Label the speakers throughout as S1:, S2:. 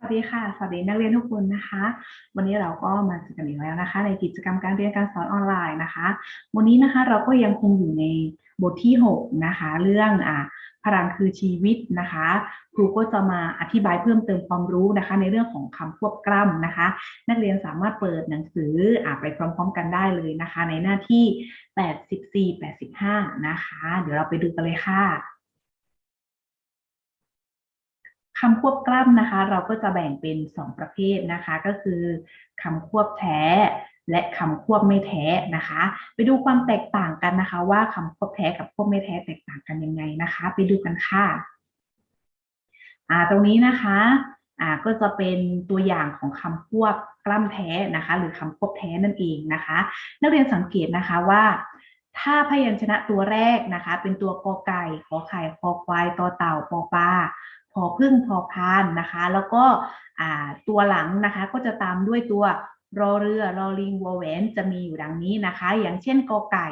S1: สวัสดีค่ะ สวัสดีนักเรียนทุกคนนะคะ วันนี้เราก็มาเจอกันอีกแล้วนะคะ ในกิจกรรมการเรียนการสอนออนไลน์นะคะ วันนี้นะคะเราก็ยังคงอยู่ในบทที่ 6 นะคะ เรื่องอ่าพลังคือชีวิตนะคะ ครูก็จะมาอธิบายเพิ่มเติมความรู้นะคะ ในเรื่องของคำควบกล้ำนะคะ นักเรียนสามารถเปิดหนังสืออ่าไปพร้อม ๆ กันได้เลยนะคะ ในหน้าที่ 84 85 นะคะ เดี๋ยวเราไปดูกันเลยค่ะ คำควบกล้ำนะคะ เราก็จะแบ่งเป็น 2 ประเภทนะคะ ก็คือคำควบแท้ และคำควบไม่แท้นะคะ ไปดูความแตกต่างกันนะคะ ว่าคำควบแท้กับควบไม่แท้แตกต่างกันยังไงนะคะ ไปดูกันค่ะอ่าตรงนี้นะคะอ่าก็จะเป็นตัวอย่างของคำควบกล้ำแท้นะคะ หรือคำควบแท้นั่นเองนะคะ นักเรียนสังเกตนะคะว่าถ้าพยัญชนะตัวแรกนะคะ เป็นตัวกอไก่ขอไข่คอควายต่อเต่าปอปลา อพึ่งพอพานนะคะ แล้วก็ตัวหลังนะคะก็จะตามด้วยตัวรอเรือรอลิงวอแหวนจะมีอยู่ดังนี้นะคะ อย่างเช่นกอไก่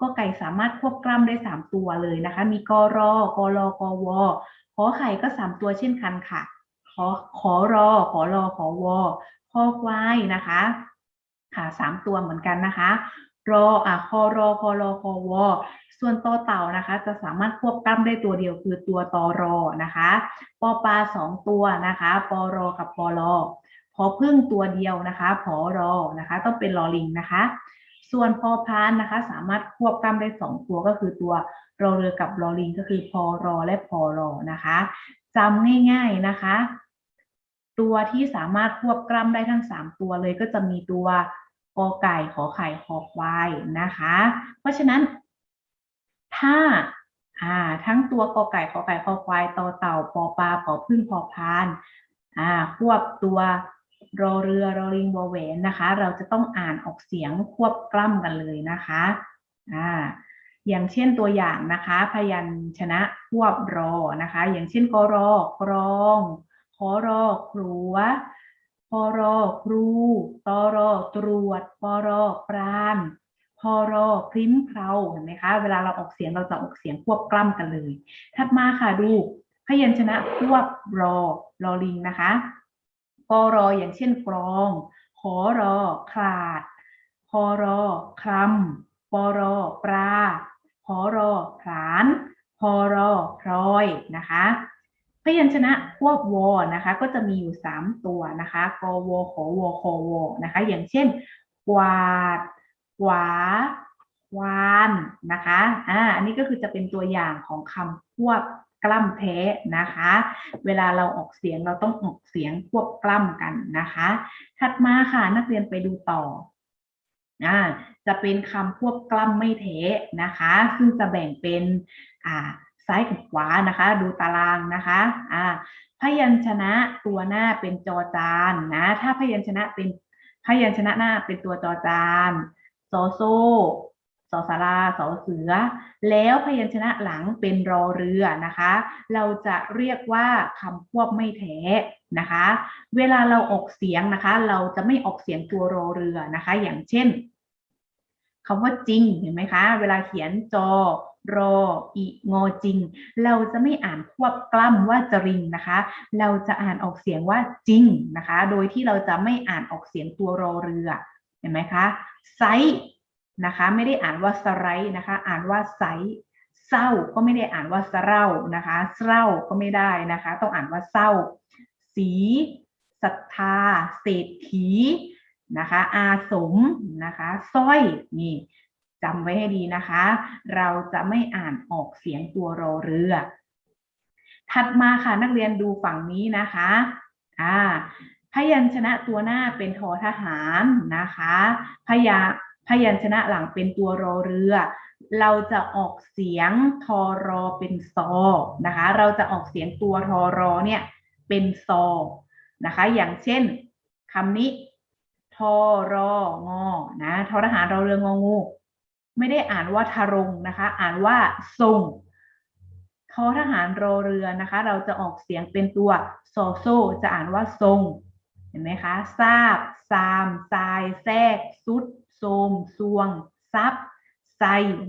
S1: กอไก่สามารถควบกล้ำได้ 3 ตัวเลยนะคะ มีกอรอกอรอกอวอขอไข่ก็ 3 ตัวเช่นกันค่ะ ขอขอรอขอรอขอวอคอควายนะคะค่ะสามตัวเหมือนกันนะคะรออะคอรอคอรอคอวอ ส่วนตอเต่านะคะ จะสามารถควบกล้ำได้ตัวเดียวคือตัวตอรอนะคะปอปลาสองตัวนะคะปอรอกับปอรอพอพึ่งตัวเดียวนะคะพอรอนะคะ ต้องเป็นลอลิงนะคะ ส่วนพอพานนะคะ สามารถควบกล้ำได้สองตัวก็คือตัวรอเรือกับลอลิงก็คือพอรอและพอรอนะคะจำง่ายๆนะคะตัวที่สามารถควบกล้ำได้ทั้งสามตัวเลยก็จะมีตัวกอไก่ขอไข่คอควายนะคะ เพราะฉะนั้น ถ้าอ่าทั้งตัวกอไก่ขอไก่คอควายต่อเต่าปอปลาปอพึ่งพอพานอ่าควบตัวรอเรือรอลิงวอแหวนนะคะ เราจะต้องอ่านออกเสียงควบกล้ำกันเลยนะคะอ่าอย่างเช่นตัวอย่างนะคะ พยัญชนะควบรอนะคะ อย่างเช่นกรอกรองขอรอครัวพอรอครูตอรอตรวจปอรอปราณ พอรอพริ้มเพลาเห็นไหมคะ เวลาเราออกเสียงเราจะออกเสียงควบกล้ำกันเลย ถัดมาค่ะดูพยัญชนะควบรอรอลิงนะคะกรออย่างเช่นกรองขอรอคลาดพอรอคลำปอรอปลาพอรอผลานพอรอพลอยนะคะ พยัญชนะควบวอนะคะ ก็จะมีอยู่ 3 ตัวนะคะกวขอวคอวนะคะ อย่างเช่นกวาด ขวา ควานนะคะ อ่า อันนี้ก็คือจะเป็นตัวอย่างของคำควบกล้ำแท้นะคะ เวลาเราออกเสียงเราต้องออกเสียงควบกล้ำกันนะคะ ถัดมาค่ะนักเรียนไปดูต่ออ่าจะเป็นคำควบกล้ำไม่แท้นะคะ ซึ่งจะแบ่งเป็นอ่าซ้ายกับขวานะคะ ดูตารางนะคะอ่าพยัญชนะตัวหน้าเป็นจอจานนะ ถ้าพยัญชนะเป็นพยัญชนะหน้าเป็นตัวจอจาน อโซสอสาราสอเสือ แล้วพยัญชนะหลังเป็นรอเรือนะคะ เราจะเรียกว่าคำควบไม่แท้นะคะ เวลาเราออกเสียงนะคะ เราจะไม่ออกเสียงตัวรอเรือนะคะ อย่างเช่นคำว่าจริงเห็นไหมคะ เวลาเขียนจอรออีงอจริง เราจะไม่อ่านควบกล้ำว่าจริงนะคะ เราจะอ่านออกเสียงว่าจริงนะคะ โดยที่เราจะไม่อ่านออกเสียงตัวรอเรือ ห็นไหมคะไซนะคะไม่ได้อ่านว่าสไรนะคะ อ่านว่าไซเศร้าก็ไม่ได้อ่านว่าเศร้านะคะเศร้าก็ไม่ได้นะคะ ต้องอ่านว่าเศร้า สีศรัทธาเศรษฐีนะคะ อาสมนะคะสร้อยนี่จำไว้ให้ดีนะคะ เราจะไม่อ่านออกเสียงตัวรอเรือ ถัดมาค่ะนักเรียนดูฝั่งนี้นะคะอ่า พยัญชนะตัวหน้าเป็นทอทหารนะคะ พยาพยัญชนะหลังเป็นตัวรอเรือ เราจะออกเสียงทอรอเป็นซอนะคะ เราจะออกเสียงตัวทอรอเนี่ยเป็นซอนะคะ อย่างเช่นคำนี้ทอรองอนะทอทหารรอเรืององูไม่ได้อ่านว่าทารงนะคะ อ่านว่าทรงทอทหารรอเรือนะคะ เราจะออกเสียงเป็นตัวโซโซจะอ่านว่าทรง ห็นไหมคะทราบซามทรายแทรกซุดโสมซวงซับไซ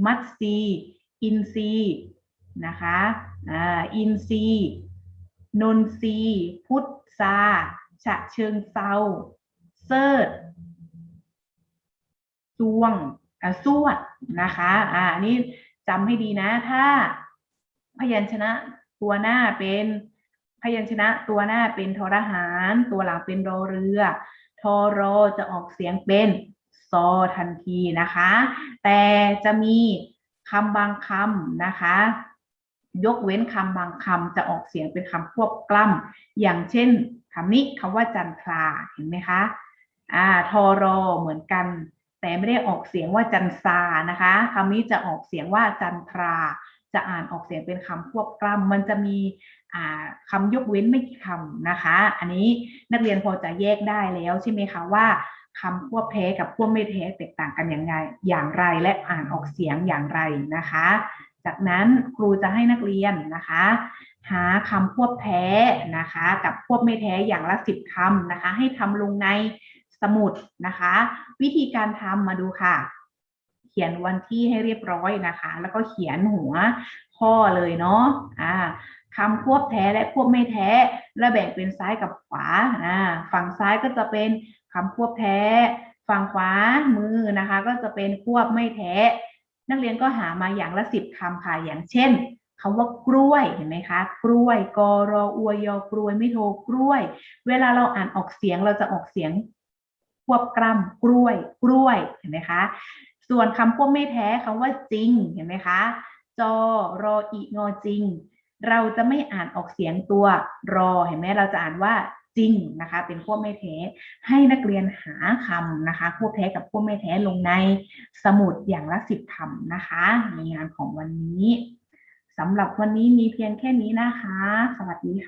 S1: มัดซีอินซีนะคะอ่าอินซีนนทรีพุทธาฉะเชิงเซาเซิร์ซวงสวดนะคะอ่านนี้จำให้ดีนะ ถ้าพยัญชนะตัวหน้าเป็น พยัญชนะตัวหน้าเป็นทอทหาร ตัวหลังเป็นรอเรือ ทอรอจะออกเสียงเป็นซอทันทีนะคะ แต่จะมีคำบางคำนะคะ ยกเว้นคำบางคำจะออกเสียงเป็นคำควบกล้ำอย่างเช่นคำนี้คำว่าจันทราเห็นไหมคะอ่าทอรอเหมือนกัน แต่ไม่ได้ออกเสียงว่าจันทรานะคะคำนี้จะออกเสียงว่าจันทรา จะอ่านออกเสียงเป็นคำควบกล้ำมันจะมีอ่าคำยกเว้นไม่กี่คำนะคะ อันนี้นักเรียนพอจะแยกได้แล้วใช่ไหมคะว่าคำควบแท้กับควบไม่แท้แตกต่างกันอย่างไรอย่างไรและอ่านออกเสียงอย่างไรนะคะ จากนั้นครูจะให้นักเรียนนะคะ หาคำควบแท้นะคะ กับควบไม่แท้อย่างละสิบคำนะคะ ให้ทำลงในสมุดนะคะ วิธีการทำมาดูค่ะ ขียนวันที่ให้เรียบร้อยนะคะ แล้วก็เขียนหัวข้อเลยเนาะอ่าคำควบแท้และควบไม่แท้ และแบ่งเป็นซ้ายกับขวาอ่าฝั่งซ้ายก็จะเป็นคำควบแท้ ฝั่งขวามือนะคะ ก็จะเป็นควบไม่แท้ นักเรียนก็หามาอย่างละสิบคำค่ะอย่างเช่นคำว่ากล้วยเห็นไหมคะ กล้วยกรออวยอกล้วยไม่โทกล้วย เวลาเราอ่านออกเสียงเราจะออกเสียงควบกล้ำกล้วย กล้วยเห็นไหมคะ ส่วนคำควบไม่แท้คำว่าจริงเห็นไหมคะ จอรออีงอจริง เราจะไม่อ่านออกเสียงตัวรอเห็นไหมเราจะอ่านว่าจริงนะคะ เป็นควบไม่แท้ให้นักเรียนหาคำนะคะควบแท้กับควบไม่แท้ลงในสมุดอย่างละสิบคำนะคะ ในงานของวันนี้สำหรับวันนี้มีเพียงแค่นี้นะคะ สวัสดีค่ะ